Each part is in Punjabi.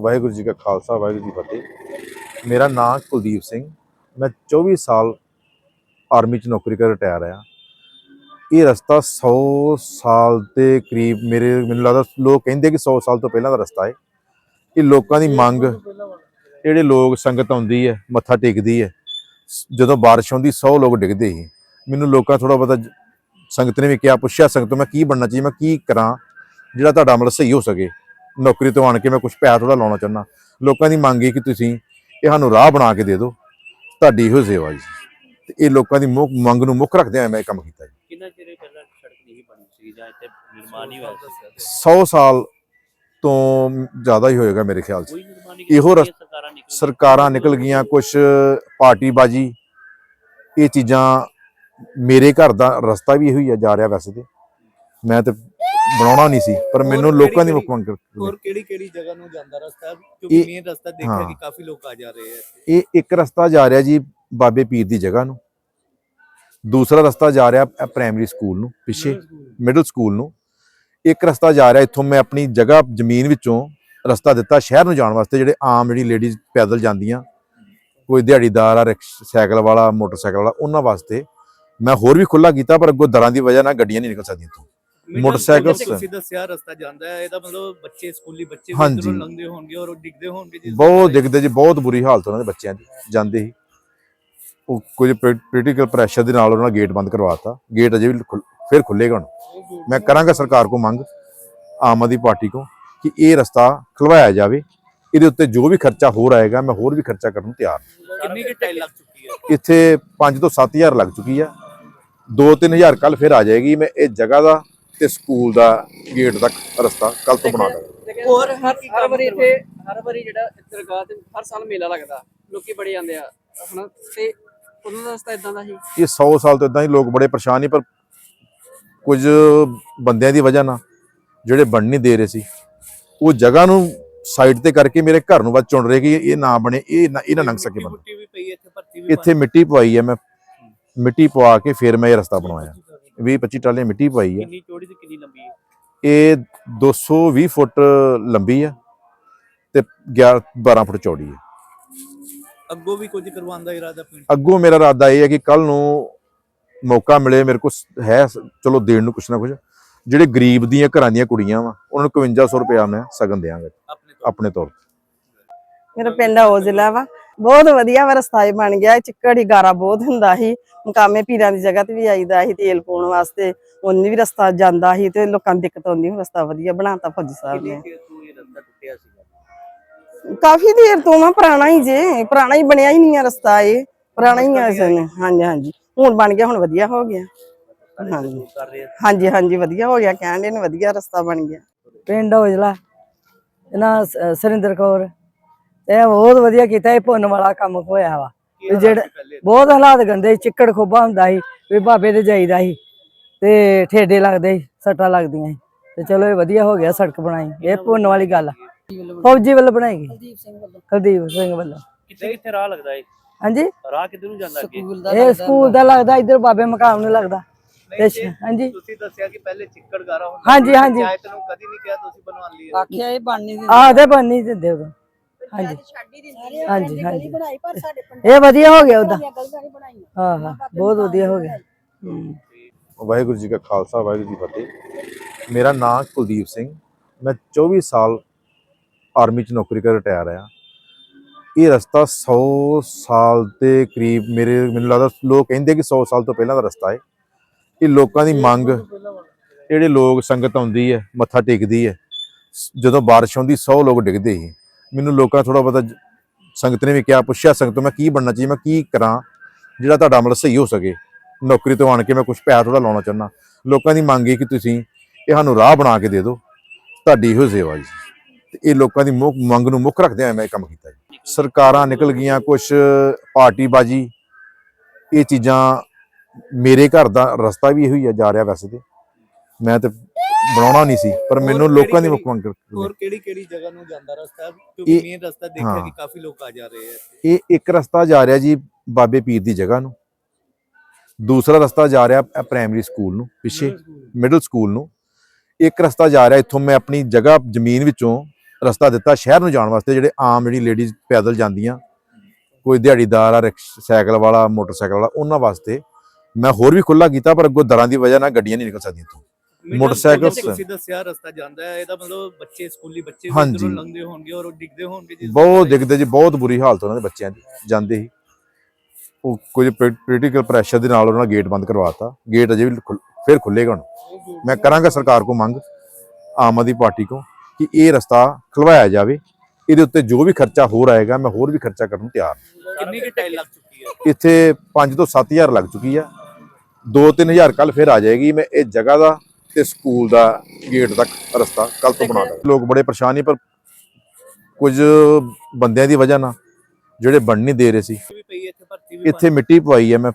ਵਾਹਿਗੁਰੂ ਜੀ ਕਾ ਖਾਲਸਾ, ਵਾਹਿਗੁਰੂ ਜੀ ਫਤਿਹ। ਮੇਰਾ ਨਾਮ ਕੁਲਦੀਪ ਸਿੰਘ। ਮੈਂ 24 ਸਾਲ ਆਰਮੀ ਚ ਨੌਕਰੀ ਕਰ ਰਿਟਾਇਰ ਆਇਆ ਇਹ ਰਸਤਾ 100 ਸਾਲ ਦੇ ਕਰੀਬ ਮੇਰੇ, ਮੈਨੂੰ ਲੱਗਦਾ ਲੋਕ ਕਹਿੰਦੇ ਕਿ 100 ਸਾਲ ਤੋਂ ਪਹਿਲਾਂ ਦਾ ਰਸਤਾ ਹੈ। ਇਹ ਲੋਕਾਂ ਦੀ ਮੰਗ, ਜਿਹੜੇ ਲੋਕ ਸੰਗਤ ਆਉਂਦੀ ਹੈ, ਮੱਥਾ ਟੇਕਦੀ ਹੈ ਸ- ਜਦੋਂ ਬਾਰਿਸ਼ ਹੁੰਦੀ 100 ਲੋਕ ਡਿੱਗਦੇ ਸੀ। ਮੈਨੂੰ ਲੋਕਾਂ ਥੋੜਾ ਬਹੁਤਾ ਸੰਗਤ ਨੇ ਵੀ ਕਿਹਾ, ਪੁੱਛਿਆ, ਸੰਗਤ ਤੋਂ ਮੈਂ ਕੀ ਬਣਨਾ ਚਾਹੀਦਾ, ਮੈਂ ਕੀ ਕਰਾਂ, ਜਿਹੜਾ ਤੁਹਾਡਾ ਅਮਲ ਸਹੀ ਹੋ ਸਕੇ। ਨੌਕਰੀ ਤੋਂ ਆਣ ਕੇ ਮੈਂ ਕੁਝ ਪੈਸਾ ਥੋੜਾ ਲਾਉਣਾ ਚਾਹੁੰਦਾ। ਲੋਕਾਂ ਦੀ ਮੰਗ ਹੈ ਕਿ ਤੁਸੀਂ ਇਹ ਸਾਨੂੰ ਰਾਹ ਬਣਾ ਕੇ ਦੇ ਦਿਓ। ਤੁਹਾਡੀ ਇਹੋ ਸੇਵਾ ਜੀ। ਤੇ ਇਹ ਲੋਕਾਂ ਦੀ ਮੁੱਖ ਮੰਗ ਨੂੰ ਮੁੱਖ ਰੱਖਦੇ ਹੋਏ ਮੈਂ ਇਹ ਕੰਮ ਕੀਤਾ ਜੀ। ਕਿੰਨਾ ਚਿਰ ਇਹ ਪਹਿਲਾਂ ਸੜਕ ਨਹੀਂ ਬਣੀ ਸੀ ਜਾਂ ਇੱਥੇ ਨਿਰਮਾਣ ਨਹੀਂ ਹੋਇਆ ਸੀ? 100 ਸਾਲ ਤੋਂ ਜ਼ਿਆਦਾ ਹੀ ਹੋਏਗਾ ਮੇਰੇ ਖਿਆਲ 'ਚ। ਇਹੋ ਸਰਕਾਰਾਂ ਨਿਕਲ ਗਈਆਂ। ਕੁਝ ਪਾਰਟੀਬਾਜੀ। ਇਹ ਚੀਜ਼ਾਂ ਮੇਰੇ ਘਰ ਦਾ ਰਸਤਾ ਵੀ ਇਹੋ ਹੀ ਆ ਜਾ ਰਿਹਾ ਵੈਸੇ ਤੇ। ਮੈਂ ਤੇ ਬਣਾਉਣਾ ਨਹੀਂ ਸੀ ਪਰ ਮੈਨੂੰ ਲੋਕਾਂ ਦੀ ਮੁੱਖ ਮੰਗ ਹੋਰ ਕਿਹੜੀ ਕਿਹੜੀ ਜਗ੍ਹਾ ਨੂੰ ਜਾਂਦਾ ਰਸਤਾ? ਕਿਉਂਕਿ ਮੇਨ ਰਸਤਾ ਦੇਖਿਆ। ਕਿ ਕਾਫੀ ਲੋਕ ਆ ਜਾ ਰਹੇ ਹੈ ਇਹ ਇੱਕ ਰਸਤਾ ਜਾ ਰਿਹਾ ਜੀ ਬਾਬੇ ਪੀਰ ਦੀ ਜਗ੍ਹਾ ਨੂੰ। ਦੂਸਰਾ ਰਸਤਾ ਜਾ ਰਿਹਾ ਪ੍ਰਾਇਮਰੀ ਸਕੂਲ ਨੂੰ ਪਿੱਛੇ ਮਿਡਲ ਸਕੂਲ ਨੂੰ। ਇੱਕ ਰਸਤਾ ਜਾ ਰਿਹਾ ਇੱਥੋਂ ਮੈਂ ਆਪਣੀ ਜਗ੍ਹਾ ਜ਼ਮੀਨ ਵਿੱਚੋਂ ਰਸਤਾ ਦਿੱਤਾ ਸ਼ਹਿਰ ਨੂੰ ਜਾਣ ਵਾਸਤੇ ਜਿਹੜੇ ਆਮ ਜਿਹੜੀ ਲੇਡੀਜ਼ ਪੈਦਲ ਜਾਂਦੀਆਂ ਕੋਈ ਦਿਹਾੜੀਦਾਰ ਆ ਰਿਕਸ਼ ਸਾਈਕਲ ਵਾਲਾ ਮੋਟਰਸਾਈਕਲ ਵਾਲਾ ਉਹਨਾਂ ਵਾਸਤੇ ਮੈਂ ਹੋਰ ਵੀ ਖੁੱਲਾ ਕੀਤਾ ਪਰ ਅੱਗੋਂ ਦਰਾਂ ਦੀ ਵਜ੍ਹਾ ਨਾਲ ਗੱਡੀਆਂ ਨਹੀਂ ਨਿਕਲ ਸਕਦੀਆਂ ਇੱਥੋਂ। ਮੋਟਰਸਾਈਕਲ ਤੇ ਤੁਸੀਂ ਦੱਸਿਆ ਰਸਤਾ ਜਾਂਦਾ ਹੈ ਇਹਦਾ ਮਤਲਬ ਬੱਚੇ ਸਕੂਲੀ ਬੱਚੇ। ਇੱਧਰੋਂ ਲੰਘਦੇ ਹੋਣਗੇ ਔਰ ਉਹ ਡਿੱਗਦੇ ਹੋਣਗੇ ਜਿਸ ਬਹੁਤ ਦਿਖਦੇ ਜੀ ਬਹੁਤ ਬੁਰੀ ਹਾਲਤ ਉਹਨਾਂ ਦੇ ਬੱਚਿਆਂ ਦੀ ਜਾਂਦੇ ਹੀ। ਉਹ ਕੁਝ ਪੋਲੀਟੀਕਲ ਪ੍ਰੈਸ਼ਰ ਦੇ ਨਾਲ ਉਹਨਾਂ ਨੇ ਗੇਟ ਬੰਦ ਕਰਵਾਤਾ ਗੇਟ ਅਜੇ ਵੀ ਖੁੱਲ- ਫਿਰ ਖੁੱਲੇਗਾ ਹੁਣ। ਮੈਂ ਕਰਾਂਗਾ ਸਰਕਾਰ ਕੋ ਮੰਗ ਆਮ ਆਦਮੀ ਪਾਰਟੀ ਕੋ ਕਿ ਇਹ ਰਸਤਾ ਖੁਲਵਾਇਆ ਜਾਵੇ। ਇਹਦੇ ਉੱਤੇ ਜੋ ਵੀ ਖਰਚਾ ਹੋਰ ਆਏਗਾ ਮੈਂ ਹੋਰ ਵੀ ਖਰਚਾ ਕਰਨ ਨੂੰ ਤਿਆਰ ਹਾਂ। ਕਿੰਨੀ ਕਿ ਟਾਈਮ ਲੱਗ ਚੁੱਕੀ ਹੈ? ਇੱਥੇ 5 ਤੋਂ 7000 ਲੱਗ ਚੁੱਕੀ ਆ। 2-3000 ਕੱਲ ਫਿਰ ਆ ਜਾਏਗੀ ਮੈਂ ਇਹ ਜਗ੍ਹਾ ਦਾ ਤੇ ਸਕੂਲ ਦਾ ਗੇਟ ਤੱਕ ਰਸਤਾ ਕੱਲ ਤੋਂ ਬਣਾ ਦਾਂਗਾ ਹੋਰ ਹਰ ਹਰ ਵਾਰੀ ਇੱਥੇ ਹਰ ਵਾਰੀ ਜਿਹੜਾ ਦਰਗਾਹ ਤੇ ਹਰ ਸਾਲ ਮੇਲਾ ਲੱਗਦਾ ਲੋਕੀ ਬੜੇ ਜਾਂਦੇ ਆ ਹਨਾ? ਤੇ ਉਹਨਾਂ ਦਾ ਰਸਤਾ ਇਦਾਂ ਦਾ ਸੀ ਇਹ 100 ਸਾਲ ਤੋਂ ਇਦਾਂ ਹੀ ਲੋਕ ਬੜੇ ਪਰੇਸ਼ਾਨ ਨੇ ਪਰ ਕੁਝ ਬੰਦਿਆਂ ਦੀ ਵਜ੍ਹਾ ਨਾਲ ਜਿਹੜੇ ਬਣ ਨਹੀਂ ਦੇ ਰਹੇ ਸੀ ਉਹ ਜਗ੍ਹਾ ਨੂੰ ਸਾਈਡ ਤੇ ਕਰਕੇ ਮੇਰੇ ਘਰ ਨੂੰ ਵੱਧ ਚੁਣ ਰਹੇ ਕਿ ਇਹ ਨਾ ਬਣੇ ਇਹ ਨਾ ਇਹ ਨਾ ਲੰਘ ਸਕੇ ਬੰਦਾ। ਮਿੱਟੀ ਵੀ ਪਈ ਹੈ, ਇੱਥੇ ਭਰਤੀ ਵੀ ਇੱਥੇ ਮਿੱਟੀ ਪਵਾਈ ਹੈ ਮੈਂ ਮਿੱਟੀ ਪਵਾ ਕੇ ਫਿਰ ਮੈਂ ਇਹ ਰਸਤਾ ਬਣਵਾਇਆ। 20 25 ਟਾਲੇ ਮਿੱਟੀ ਪਵਾਈ ਹੈ ਕਿੰਨੀ ਚੌੜੀ ਤੇ ਕਿੰਨੀ ਲੰਬੀ ਹੈ ਇਹ 220 ਫੁੱਟ ਲੰਬੀ ਹੈ ਤੇ 11 12 ਫੁੱਟ ਚੌੜੀ ਹੈ ਅੱਗੋਂ ਵੀ ਕੁਝ ਕਰਵਾਉਣ ਦਾ ਇਰਾਦਾ ਪਿੰਡ ਅੱਗੋਂ ਮੇਰਾ ਇਰਾਦਾ ਇਹ ਹੈ ਕਿ ਕੱਲ ਨੂੰ ਮੌਕਾ ਮਿਲੇ ਮੇਰੇ ਕੋਲ ਹੈ ਚਲੋ ਦੇਣ ਨੂੰ ਕੁਛ ਨਾ ਕੁਛ। ਜਿਹੜੇ ਗਰੀਬ ਦੀਆਂ ਘਰਾਂ ਦੀਆਂ ਕੁੜੀਆਂ ਵਾ ਉਹਨਾਂ ਨੂੰ 5100 ਰੁਪਇਆ ਮੈਂ ਸਗਨ ਦਿਆਂਗਾ ਆਪਣੇ ਤੌਰ ਤੇ। ਮੇਰਾ ਪਿੰਡ ਉਹ ਜ਼ਿਲ੍ਹਾ ਵਾ। ਬਹੁਤ ਵਧੀਆ ਵਾ ਰਸਤਾ ਇਹ ਬਣ ਗਿਆ ਚਿੱਕੜ ਹੀ ਗਾਰਾ ਬਹੁਤ ਹੁੰਦਾ ਸੀ। ਮਕਾਮੇ ਪੀਰਾਂ ਦੀ ਜਗ੍ਹਾ ਤੇ ਵੀ ਆਈਦਾ ਸੀ ਤੇਲ ਪਾਉਣ ਵਾਸਤੇ। ਉਹਨੇ ਵੀ ਰਸਤਾ ਜਾਂਦਾ ਸੀ ਤੇ ਲੋਕਾਂ ਨੂੰ ਦਿੱਕਤ ਆਉਂਦੀ ਸੀ ਰਸਤਾ ਵਧੀਆ ਬਣਾਤਾ ਫੌਜੀ ਸਾਹਿਬ ਨੇ। ਕਾਫੀ ਦੇਰ ਤੋਂ ਵਾ ਪੁਰਾਣਾ ਹੀ ਜੇ ਪੁਰਾਣਾ ਹੀ ਬਣਿਆ ਹੀ ਨਹੀਂ ਆ ਰਸਤਾ ਇਹ। ਪੁਰਾਣਾ ਹੀ ਆ ਇਸਨੇ ਹਾਂਜੀ ਹਾਂਜੀ। ਹੁਣ ਬਣ ਗਿਆ ਹੁਣ ਵਧੀਆ ਹੋ ਗਿਆ। ਹਾਂਜੀ। ਹਾਂਜੀ ਹਾਂਜੀ ਵਧੀਆ ਹੋ ਗਿਆ। ਕਹਿਣ ਦੇ ਨੇ ਵਧੀਆ ਰਸਤਾ ਬਣ ਗਿਆ। ਪਿੰਡ ਔਜਲਾ ਇਹਨਾਂ ਸਰਿੰਦਰ ਕੌਰ। ਇਹ ਬਹੁਤ ਵਧੀਆ ਕੀਤਾ ਇਹ ਪੁੰਨ ਵਾਲਾ ਕੰਮ ਹੋਇਆ ਵਾ। ਹਾਲਾਤ ਜਿਹੜਾ ਬਹੁਤ ਹਾਲਾਤ ਗੰਦੇ ਸੀ, ਚਿੱਕੜ ਖੋਬਾ ਹੁੰਦਾ ਸੀ ਵੀ ਬਾਬੇ ਦੇ ਜਾਈਦਾ ਸੀ ਤੇ ਠੇਡੇ ਲੱਗਦੇ ਸੀ ਸੱਟਾਂ ਲੱਗਦੀਆਂ ਸੀ। ਤੇ ਚਲੋ ਇਹ ਵਧੀਆ ਹੋ ਗਿਆ ਸੜਕ ਬਣਾਈ ਇਹ ਪੁੰਨ ਵਾਲੀ ਗੱਲ ਆ। ਫੌਜੀ ਵੱਲੋਂ ਬਣਾਈ ਗਈ? ਕੁਲਦੀਪ ਸਿੰਘ ਵੱਲੋਂ। ਕੁਲਦੀਪ ਸਿੰਘ ਵੱਲੋਂ। ਕਿੱਥੇ ਕਿੱਥੇ ਰਾਹ ਲੱਗਦਾ ਹੈ ਹਾਂਜੀ? ਰਾਹ ਕਿੱਧਰ ਨੂੰ ਜਾਂਦਾ ਅੱਗੇ? ਸਕੂਲ ਦਾ ਇਹ ਸਕੂਲ ਦਾ ਲੱਗਦਾ ਇੱਧਰ ਬਾਬੇ ਮਕਾਮ ਨੂੰ ਲੱਗਦਾ। ਹਾਂਜੀ। ਤੁਸੀਂ ਦੱਸਿਆ ਕਿ ਪਹਿਲੇ ਚਿੱਕੜ ਗਾਰਾ ਹੁੰਦਾ ਹਾਂਜੀ, ਹਾਂਜੀ। ਪੰਚਾਇਤ ਨੂੰ ਕਦੀ ਨਹੀਂ ਕਿਹਾ ਤੁਸੀਂ ਬਣਵਾਉਣ ਲਈ ਆਖਿਆ ਇਹ ਬਣ ਨਹੀਂ ਆਹ ਤੇ ਬਣ ਨਹੀਂ ਦਿੰਦੇ ਉਦੋਂ। ਹਾਂਜੀ। ਹਾਂਜੀ ਹਾਂਜੀ। ਬਣਾਈ ਪਰ ਸਾਡੇ ਪਿੰਡ ਇਹ ਵਧੀਆ ਹੋ ਗਿਆ ਹਾਂ ਹਾਂ। ਬਹੁਤ ਵਧੀਆ ਹੋ ਗਿਆ। ਹੂੰ। ਵਾਹਿਗੁਰੂ ਜੀ ਕਾ ਖਾਲਸਾ ਵਾਹਿਗੁਰੂ ਜੀ ਕੀ ਫਤਿਹ। ਮੇਰਾ ਨਾਮ ਕੁਲਦੀਪ ਸਿੰਘ। ਮੈਂ 24 ਸਾਲ ਆਰਮੀ ਚ ਨੌਕਰੀ ਕਰ ਰਿਟਾਇਰ ਆ ਇਹ ਰਸਤਾ 100 ਸਾਲ ਦੇ ਕਰੀਬ ਮੇਰੇ ਮੈਨੂੰ ਲੱਗਦਾ ਲੋਕ ਕਹਿੰਦੇ ਕਿ 100 ਸਾਲ ਤੋਂ ਪਹਿਲਾਂ ਦਾ ਰਸਤਾ ਹੈ ਇਹ ਲੋਕਾਂ ਦੀ ਮੰਗ ਜਿਹੜੇ ਲੋਕ ਸੰਗਤ ਆਉਂਦੀ ਹੈ ਮੱਥਾ ਟੇਕਦੀ ਹੈ ਜਦੋਂ ਬਾਰਿਸ਼ ਹੁੰਦੀ 100 ਲੋਕ ਡਿੱਗਦੇ ਸੀ। ਮੈਨੂੰ ਲੋਕਾਂ ਥੋੜਾ ਬਹੁਤਾ ਸੰਗਤ ਨੇ ਵੀ ਕਿਹਾ, ਪੁੱਛਿਆ ਸੰਗਤ ਮੈਂ ਕੀ ਬਣਨਾ ਚਾਹੀਦਾ, ਮੈਂ ਕੀ ਕਰਾਂ ਜਿਹੜਾ ਤੁਹਾਡਾ ਅਮਲ ਸਹੀ ਹੋ ਸਕੇ। ਨੌਕਰੀ ਤੋਂ ਆਣ ਕੇ ਮੈਂ ਕੁਝ ਪੈਸਾ ਥੋੜਾ ਲਾਉਣਾ ਚਾਹੁੰਦਾ। ਲੋਕਾਂ ਦੀ ਮੰਗ ਹੈ ਕਿ ਤੁਸੀਂ ਇਹ ਸਾਨੂੰ ਰਾਹ ਬਣਾ ਕੇ ਦੇ ਦਿਓ। ਤੁਹਾਡੀ ਇਹੋ ਸੇਵਾ ਜੀ। ਤੇ ਇਹ ਲੋਕਾਂ ਦੀ ਮੁੱਖ ਮੰਗ ਨੂੰ ਮੁੱਖ ਰੱਖਦੇ ਹੋਏ ਮੈਂ ਇਹ ਕੰਮ ਕੀਤਾ ਜੀ। ਸਰਕਾਰਾਂ ਨਿਕਲ ਗਈਆਂ ਕੁਝ ਪਾਰਟੀਬਾਜੀ, ਇਹ ਚੀਜ਼ਾਂ ਮੇਰੇ ਘਰ ਦਾ ਰਸਤਾ ਵੀ ਇਹੋ ਹੀ ਆ, ਜਾ ਰਿਹਾ ਵੈਸੇ ਤੇ। ਮੈਂ ਤੇ ਬਣਾਉਣਾ ਨਹੀਂ ਸੀ ਪਰ ਮੈਨੂੰ ਲੋਕਾਂ ਦੀ ਮੁੱਖ ਮੰਗ ਹੋਰ ਕਿਹੜੀ ਕਿਹੜੀ ਜਗ੍ਹਾ ਨੂੰ ਜਾਂਦਾ ਰਸਤਾ? ਕਿਉਂਕਿ ਮੇਨ ਰਸਤਾ ਦੇਖਿਆ। ਕਿ ਕਾਫੀ ਲੋਕ ਆ ਜਾ ਰਹੇ ਹੈ ਇਹ ਇੱਕ ਰਸਤਾ ਜਾ ਰਿਹਾ ਜੀ ਬਾਬੇ ਪੀਰ ਦੀ ਜਗ੍ਹਾ ਨੂੰ। ਦੂਸਰਾ ਰਸਤਾ ਜਾ ਰਿਹਾ ਪ੍ਰਾਇਮਰੀ ਸਕੂਲ ਨੂੰ ਪਿੱਛੇ ਮਿਡਲ ਸਕੂਲ ਨੂੰ। ਇੱਕ ਰਸਤਾ ਜਾ ਰਿਹਾ ਇੱਥੋਂ ਮੈਂ ਆਪਣੀ ਜਗ੍ਹਾ ਜ਼ਮੀਨ ਵਿੱਚੋਂ ਰਸਤਾ ਦਿੱਤਾ ਸ਼ਹਿਰ ਨੂੰ ਜਾਣ ਵਾਸਤੇ ਜਿਹੜੇ ਆਮ ਜਿਹੜੀ ਲੇਡੀਜ਼ ਪੈਦਲ ਜਾਂਦੀਆਂ। ਕੋਈ ਦਿਹਾੜੀਦਾਰ ਆ ਰਿਕਸ਼- ਸਾਈਕਲ ਵਾਲਾ ਮੋਟਰਸਾਈਕਲ ਵਾਲਾ ਉਹਨਾਂ ਵਾਸਤੇ। ਮੈਂ ਹੋਰ ਵੀ ਖੁੱਲਾ ਕੀਤਾ ਪਰ ਅੱਗੋਂ ਦਰਾਂ ਦੀ ਵਜ੍ਹਾ ਨਾਲ ਗੱਡੀਆਂ ਨਹੀਂ ਨਿਕਲ ਸਕਦੀਆਂ ਇੱਥੋਂ। ਮੋਟਰਸਾਈਕਲ ਤੁਸੀਂ ਦੱਸਿਆ ਰਸਤਾ ਜਾਂਦਾ ਹੈ ਇਹਦਾ ਮਤਲਬ ਬੱਚੇ ਸਕੂਲੀ ਬੱਚੇ ਵੀ। ਇੱਧਰੋਂ ਲੰਘਦੇ ਹੋਣਗੇ ਔਰ ਉਹ ਡਿੱਗਦੇ ਹੋਣਗੇ ਬਹੁਤ ਦਿਖਦੇ ਜੀ ਬਹੁਤ ਬੁਰੀ ਹਾਲਤ ਉਹਨਾਂ ਦੇ ਬੱਚਿਆਂ ਦੀ ਜਾਂਦੇ ਹੀ। ਉਹ ਕੁਝ ਪੋਲੀਟੀਕਲ ਪ੍ਰੈਸ਼ਰ ਦੇ ਨਾਲ ਉਹਨਾਂ ਨੇ ਗੇਟ ਬੰਦ ਕਰਵਾਤਾ ਗੇਟ ਅਜੇ ਵੀ ਫਿਰ ਖੁੱਲੇਗਾ ਹੁਣ। ਮੈਂ ਕਰਾਂਗਾ ਸਰਕਾਰ ਕੋ ਮੰਗ ਆਮ ਆਦਮੀ ਪਾਰਟੀ ਕੋ ਕਿ ਇਹ ਰਸਤਾ ਖੁਲਵਾਇਆ ਜਾਵੇ। ਇਹਦੇ ਉੱਤੇ ਜੋ ਵੀ ਖਰਚਾ ਹੋਰ ਆਏਗਾ ਮੈਂ ਹੋਰ ਵੀ ਖਰਚਾ ਕਰਨ ਨੂੰ ਤਿਆਰ ਕਿੰਨੀ ਕਿ ਟਾਈਲ ਲੱਗ ਚੁੱਕੀ ਹੈ? ਇੱਥੇ 5 ਤੋਂ 7000 ਲੱਗ ਚੁੱਕੀ ਆ 2-3000 ਕੱਲ ਫਿਰ ਆ ਜਾਏਗੀ। ਮੈਂ ਇਹ ਜਗ੍ਹਾ ਦਾ ਤੇ ਸਕੂਲ ਦਾ ਗੇਟ ਤੱਕ ਰਸਤਾ ਕੱਲ ਤੋਂ ਬਣਾ ਦਾਂਗਾ ਲੋਕ ਬੜੇ ਪਰੇਸ਼ਾਨ ਨੇ ਪਰ ਕੁਝ ਬੰਦਿਆਂ ਦੀ ਵਜ੍ਹਾ ਨਾਲ ਜਿਹੜੇ ਬਣ ਨਹੀਂ ਦੇ ਰਹੇ ਸੀ। ਵੀ ਪਈ ਹੈ ਇੱਥੇ ਭਰਤੀ ਵੀ ਇੱਥੇ ਮਿੱਟੀ ਪਵਾਈ ਹੈ ਮੈਂ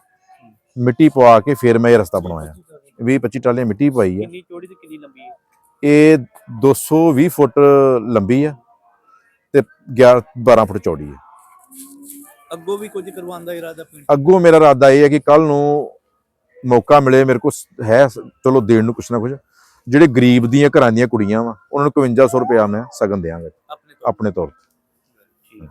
ਮਿੱਟੀ ਪਵਾ ਕੇ ਫਿਰ ਮੈਂ ਇਹ ਰਸਤਾ ਬਣਵਾਇਆ। 20-25 ਟਾਲੇ ਮਿੱਟੀ ਪਵਾਈ ਹੈ। ਕਿੰਨੀ ਚੌੜੀ ਤੇ ਕਿੰਨੀ ਲੰਬੀ ਹੈ? ਇਹ 220 ਫੁੱਟ ਲੰਬੀ ਹੈ ਤੇ 11 12 ਫੁੱਟ ਚੌੜੀ ਹੈ। ਅੱਗੋਂ ਵੀ ਕੁਝ ਕਰਵਾਉਣ ਦਾ ਇਰਾਦਾ ਪਿੰਡ ਅੱਗੋਂ ਮੇਰਾ ਇਰਾਦਾ ਇਹ ਹੈ ਕਿ ਕੱਲ ਨੂੰ ਮੌਕਾ ਮਿਲੇ ਮੇਰੇ ਕੋਲ ਹੈ ਚਲੋ ਦੇਣ ਨੂੰ ਕੁਛ ਨਾ ਕੁਛ। ਜਿਹੜੇ ਗਰੀਬ ਦੀਆਂ ਘਰਾਂ ਦੀਆਂ ਕੁੜੀਆਂ ਵਾ ਉਹਨਾਂ ਨੂੰ 5500 ਰੁਪਇਆ ਮੈਂ ਸਗਨ ਦਿਆਂਗਾ ਆਪਣੇ ਤੌਰ ਤੇ।